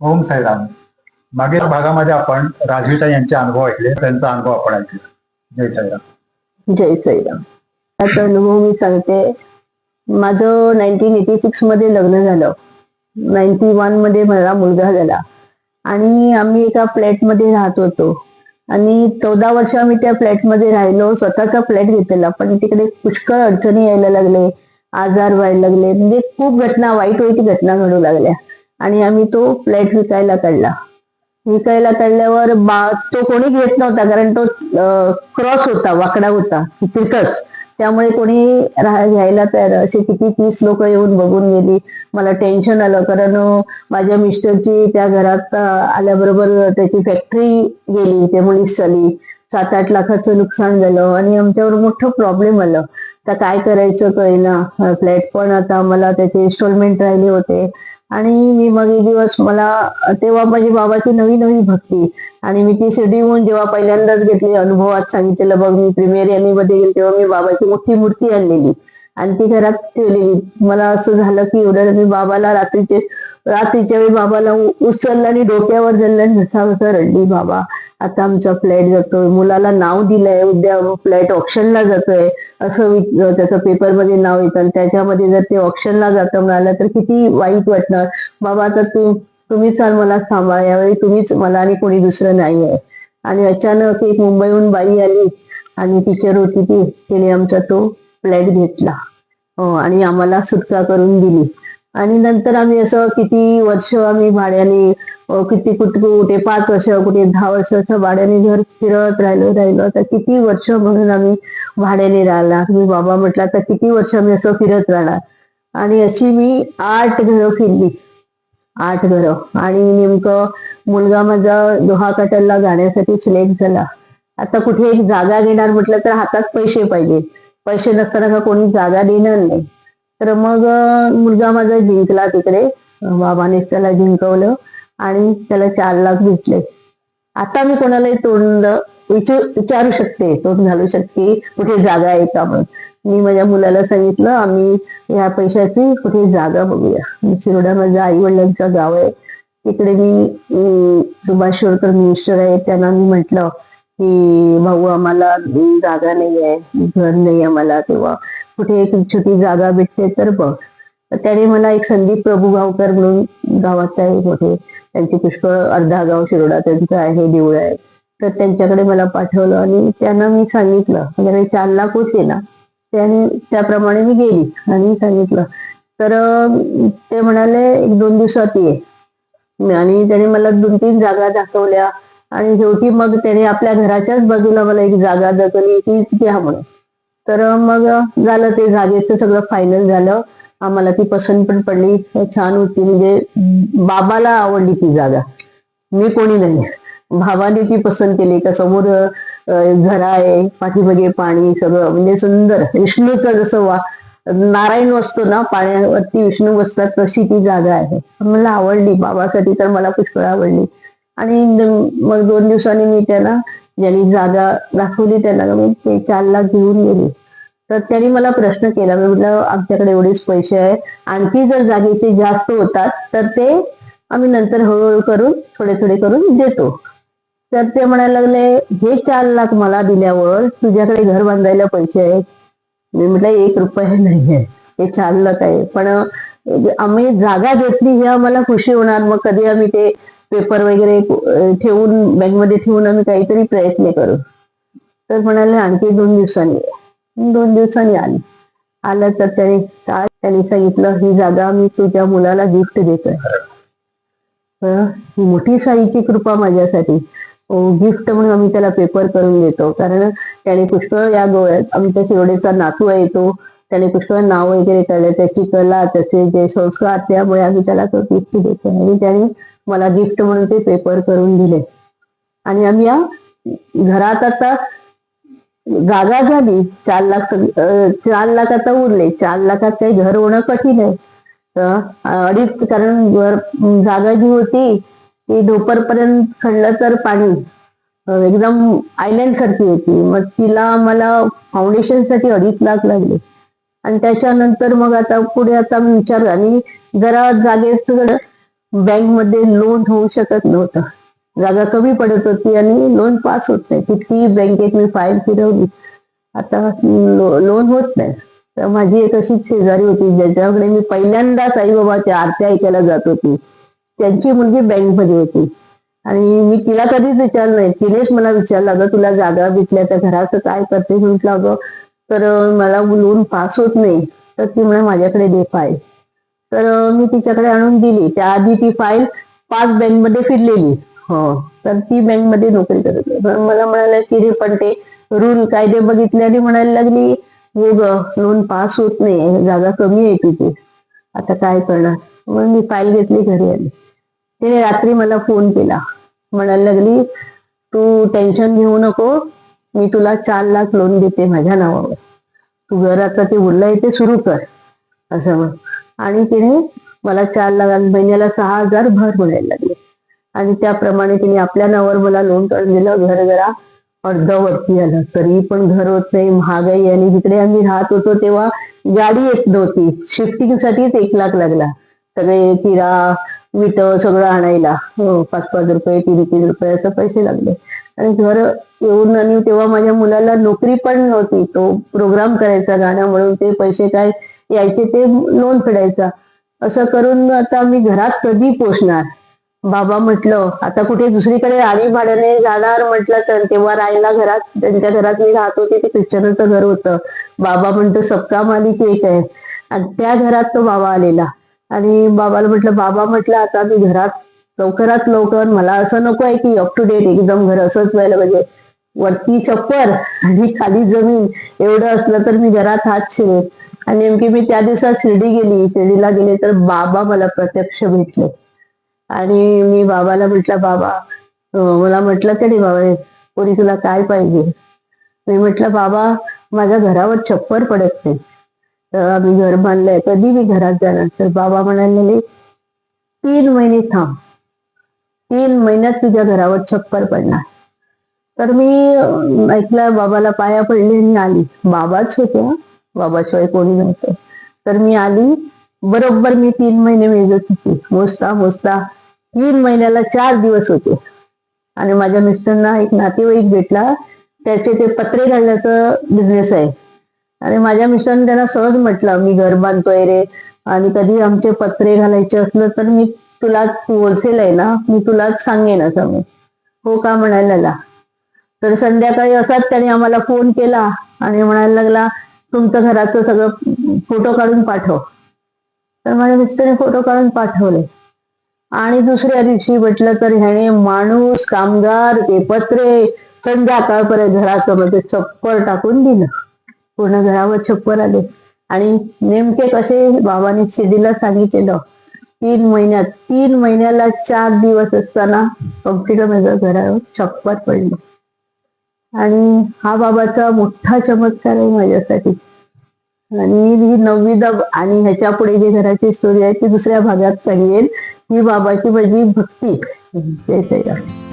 ओम साईराम. मागील भागामध्ये आपण राजविता यांचे अनुभव ऐकले त्यांचा अनुभव आपण ऐकला. जय साईराम. जय साईराम. त्याचा अनुभव मी सांगते. माझं नाईन्टीन एटी सिक्समध्ये लग्न झालं. नाईन्टी वनमध्ये मला मुलगा झाला. आणि आम्ही एका फ्लॅटमध्ये राहत होतो. आणि चौदा वर्ष आम्ही त्या फ्लॅटमध्ये राहिलो. स्वतःचा फ्लॅट घेतलेला. पण तिकडे पुष्कळ अडचणी यायला लागले. आजार व्हायला लागले. म्हणजे खूप घटना वाईट वाईट घटना घडू लागल्या. आणि आम्ही तो फ्लॅट विकायला काढला. विकायला काढल्यावर बा तो कोणी घेत नव्हता कारण तो क्रॉस होता वाकडा होता तिथंच त्यामुळे कोणी राहा घ्यायला तयार असे किती तीस लोक येऊन बघून गेली. मला टेन्शन आलं कारण माझ्या मिस्टरची त्या घरात आल्याबरोबर त्याची फॅक्टरी गेली त्या मुलीस चाली. सात आठ लाखाचं नुकसान झालं आणि आमच्यावर मोठं प्रॉब्लेम आलं. तर काय करायचं कळेना. फ्लॅट पण आता मला त्याचे इन्स्टॉलमेंट राहिले होते. आणि मी मग दिवस मला तेव्हा माझी बाबाची नवी नवी भक्ती. आणि मी ती शिर्डी होऊन जेव्हा पहिल्यांदाच घेतली अनुभवात सांगितलेलं बघ मी प्रीमियर यांनी मध्ये गेली तेव्हा मी बाबाची मोठी मूर्ती आणलेली. आणि ती घरात ठेवलेली. मला असं झालं की एवढं मी बाबाला रात्रीचे रात्रीच्या वेळी बाबाला उचललं आणि डोक्यावर धरलं आणि घसा घसा रडली बाबा. आता आमचा फ्लॅट जातोय. मुलाला नाव दिलंय. उद्या फ्लॅट ऑप्शनला जातोय. असं त्याचं पेपरमध्ये नाव येतं. आणि त्याच्यामध्ये जर ते ऑप्शनला जातं म्हणालं तर किती वाईट वाटणार. बाबा आता तू तुम्हीच मला सांभाळ यावेळी तुम्हीच मला आणि कोणी दुसरं नाही आहे आणि अचानक एक मुंबईहून बाई आली आणि टीचर होती ती. तिने आमचा तो फ्लॅट घेतला. हो, आणि आम्हाला सुटका करून दिली. आणि नंतर आम्ही असं किती वर्ष आम्ही भाड्याने किती कुठे कुठे पाच वर्ष कुठे दहा वर्ष असं भाड्याने घर फिरत राहिलो राहिलो. तर किती वर्ष म्हणून आम्ही भाड्याने राहिला. मी बाबा म्हटला तर किती वर्ष आम्ही असं फिरत राहणार? आणि अशी मी आठ घरं फिरली. आठ घरं. आणि नेमकं मुलगा माझा दोहा काटलला जाण्यासाठी सिलेक्ट झाला. आता कुठे एक जागा घेणार म्हटलं तर हातात पैसे पाहिजे. पैसे नसताना का कोणी जागा देणार नाही? तर मग मुलगा माझा जिंकला तिकडे. बाबाने त्याला जिंकवलं आणि त्याला चार लाख भेटले. आता मी कोणालाही तोंड विचारू शकते तोंड घालू शकते कुठे जागा आहे का म्हणून. मी माझ्या मुलाला सांगितलं आम्ही या पैशाची कुठे जागा बघूया. मी शिरोडा माझ्या आई वडिलांचं गाव आहे. तिकडे मी सुभाष शिरोडकर मिनिस्टर आहे. त्यांना मी म्हटलं की भाऊ आम्हाला जागा नाही आहे घर नाही आम्हाला किंवा कुठे एक छोटी जागा भेटते तर बघ. त्याने मला एक संदीप प्रभू गावकर म्हणून गावाचा आहे होते. त्यांचे पुष्कळ अर्धा गाव शिरोडा त्यांचं आहे देऊळ आहे. तर त्यांच्याकडे मला पाठवलं आणि त्यांना मी सांगितलं. म्हणजे चार लाख होते ना त्याने त्याप्रमाणे मी गेली आणि सांगितलं. तर ते म्हणाले एक दोन दिवसात ये. आणि त्याने मला दोन तीन जागा दाखवल्या. आणि शेवटी मग त्याने आपल्या घराच्याच बाजूला मला एक जागा दखली तीच घ्या म्हणून. तर मग झालं ते जागेचं सगळं फायनल झालं. आम्हाला ती पसंत पण पडली. छान होती. म्हणजे बाबाला आवडली ती जागा. मी कोणी नाही. भावाने ती पसंत केली. का समोर घर आहे. पाठीमागे पाणी सगळं. म्हणजे सुंदर. विष्णूचं जसं वा नारायण बसतो ना पाण्यावरती विष्णू बसतात तशी ती जागा आहे. मला आवडली. बाबासाठी तर मला पुष्कळ आवडली. आणि मग दोन दिवसांनी मी त्यांना ज्यांनी जागा दाखवली त्यांना मी ते चार लाख घेऊन गेले. तर त्यांनी मला प्रश्न केला मी म्हटलं आमच्याकडे एवढेच पैसे आहे आणखी जर जागेचे जास्त होतात तर ते आम्ही नंतर हळूहळू करून थोडे थोडे करून देतो. तर ते म्हणायला लागले हे चार लाख मला दिल्यावर तुझ्याकडे घर बांधायला पैसे आहेत. मी म्हटलं एक रुपये नाही आहे. हे चार लाख आहे. पण आम्ही जागा घेतली हे आम्हाला खुशी होणार. मग कधी आम्ही ते पेपर वगैरे ठेवून बँकमध्ये ठेवून आम्ही काहीतरी प्रयत्न करू. तर म्हणाले आणखी दोन दिवसांनी दोन दिवसांनी आली. आलं तर त्याने काय त्यांनी सांगितलं ही जागा मी तुझ्या मुलाला गिफ्ट देतोय. ही मोठी साईची कृपा माझ्यासाठी. गिफ्ट म्हणून आम्ही त्याला पेपर करून देतो. कारण त्याने पुष्कळ या गोव्यात आमच्या शिरोडेचा नातू आहे तो. त्याने पुष्कळ नाव वगैरे कळलं त्याची कला त्याचे जे संस्कार त्यामुळे आम्ही त्याला तो गिफ्ट देतो आणि त्याने मला गिफ्ट म्हणून ते पेपर करून दिले. आणि आम्ही या घरात आता जागा झाली. चार लाख चार लाख आता उरले. चार लाखात काही घर होणं कठीण आहे. अडीच कारण घर जागा जी होती ती ढोपरपर्यंत खणलं तर पाणी. एकदम आयलंड सारखी होती. मग तिला मला फाउंडेशनसाठी अडीच लाख लागले. आणि त्याच्यानंतर मग आता पुढे आता मी विचार आणि जरा जागेत बँकमध्ये लोन होऊ शकत नव्हतं. जागा कमी पडत होती आणि लोन पास होत नाही. किती बँकेत मी फाईल फिरवली. आता लोन होत नाही. तर माझी एक अशी शेजारी होती ज्याच्याकडे मी पहिल्यांदा साईबाबाच्या आरत्या ऐकायला जात होती. त्यांची मुलगी बँकमध्ये होती. आणि मी तिला कधीच विचारलं नाही. तिनेच मला विचारलं अगं तुला जागा भेटल्या त्या घराचं काय करते? म्हटलं अगं तर मला लोन पास होत नाही. तर ती म्हणे माझ्याकडे दे फाईल तर मी तिच्याकडे आणून दिली. त्याआधी ती फाईल पाच बँकमध्ये फिरलेली. हो. तर ती बँकमध्ये नोकरी करत होती. पण मला म्हणाले की रे पण ते रूल कायदे बघितले आणि म्हणायला लागली. हो ग लोन पास होत नाही. जागा कमी आहे तुझी आता काय करणार? मग मी फाईल घेतली घरी आली. तिने रात्री मला फोन केला. म्हणायला लागली तू टेन्शन घेऊ नको. मी तुला चार लाख लोन देते माझ्या नावावर. तू घर आता ते उरलंय ते सुरू कर. असं म्हण. आणि तिने मला चार लाख महिन्याला सहा हजार भर म्हणायला लागले. आणि त्याप्रमाणे तिने आपल्या नावावर मला लोन काढून दिलं. घर जरा अर्धवरती आलं. तरी पण घर होत नाही. महागाई आणि जिकडे आम्ही राहत होतो तेव्हा गाडी येत नव्हती. शिफ्टिंग साठीच एक लाख लागला. सगळे किरा विट सगळं आणायला. हो, पाच पाच रुपये तीन तीन रुपये असं पैसे लागले. आणि घर येऊन आणि तेव्हा माझ्या मुलाला नोकरी पण नव्हती. तो प्रोग्राम करायचा गाणं म्हणून ते पैसे काय यायचे ते लोन फेडायचा. असं करून आता मी घरात कधी पोचणार? बाबा म्हटलं आता कुठे दुसरीकडे आडी भाड्याने जाणार म्हटलं तर तेव्हा राहायला घरात त्यांच्या घरात मी राहत होते ते ख्रिश्चनाचं घर होतं. बाबा म्हणतो सबका मालिक एक आहे. आणि त्या घरात तो बाबा आलेला. आणि बाबाला म्हटलं बाबा म्हटलं आता मी घरात लवकरात लवकर मला असं नको आहे की अप टू डेट एकदम घर असंच व्हायला पाहिजे. वरती छप्पर आणि खाली जमीन एवढं असलं तर मी घरात हात शिरेन. आणि नेमकी मी त्या दिवसात शिर्डी गेली. शिर्डीला गेले तर बाबा मला प्रत्यक्ष भेटले. आणि मी बाबाला म्हटलं बाबा मला म्हटलं तरी बाबा कोणी तुला काय पाहिजे? मी म्हटलं बाबा माझ्या घरावर छप्पर पडत नाही. तर मी घर बांधलंय. कधी मी घरात जाणार? तर बाबा म्हणाले तीन महिने थांब. तीन महिन्यात तुझ्या घरावर छप्पर पडणार. तर मी ऐकलं बाबाला पाया पडले आणि आली. बाबाच होते बाबाशिवाय कोणी नव्हतं. तर मी आली. बरोबर मी तीन महिने मेजत होती. मोजता मोजता तीन महिन्याला चार दिवस होते. आणि माझ्या मिस्टरना एक नातेवाईक भेटला. त्याचे ते पत्रे घालण्याचं बिझनेस आहे. आणि माझ्या मिस्टरने त्यांना सहज म्हटलं मी घर बांधतोय रे. आणि कधी आमचे पत्रे घालायचे असलं तर मी तुला होलसेल आहे ना मी तुलाच सांगेन असं मी. हो का म्हणायला लागला. तर संध्याकाळी असाच त्याने आम्हाला फोन केला आणि म्हणायला लागला तुमचं घराचं सगळं फोटो काढून पाठव. तर माझ्या मिस्टरने फोटो काढून पाठवले. आणि दुसऱ्या दिवशी म्हटलं तर ह्याने माणूस कामगार ते पत्रे संध्याकाळपर्यंत घराचं म्हणजे छप्पर टाकून दिलं. पूर्ण घरावर छप्पर आले. आणि नेमके कसे बाबांनी शिदीला सांगितलेलं तीन महिन्यात तीन महिन्याला चार दिवस असताना कम्प्युटर माझ्या घरावर छप्पर पडलं. आणि हा बाबाचा मोठा चमत्कार आहे माझ्यासाठी. आणि ही नववी दब आणि ह्याच्या पुढे जी घराची स्टोरी आहे ती दुसऱ्या भागात सांगेल ही बाबाची माझी भक्ती. जय श्रीराम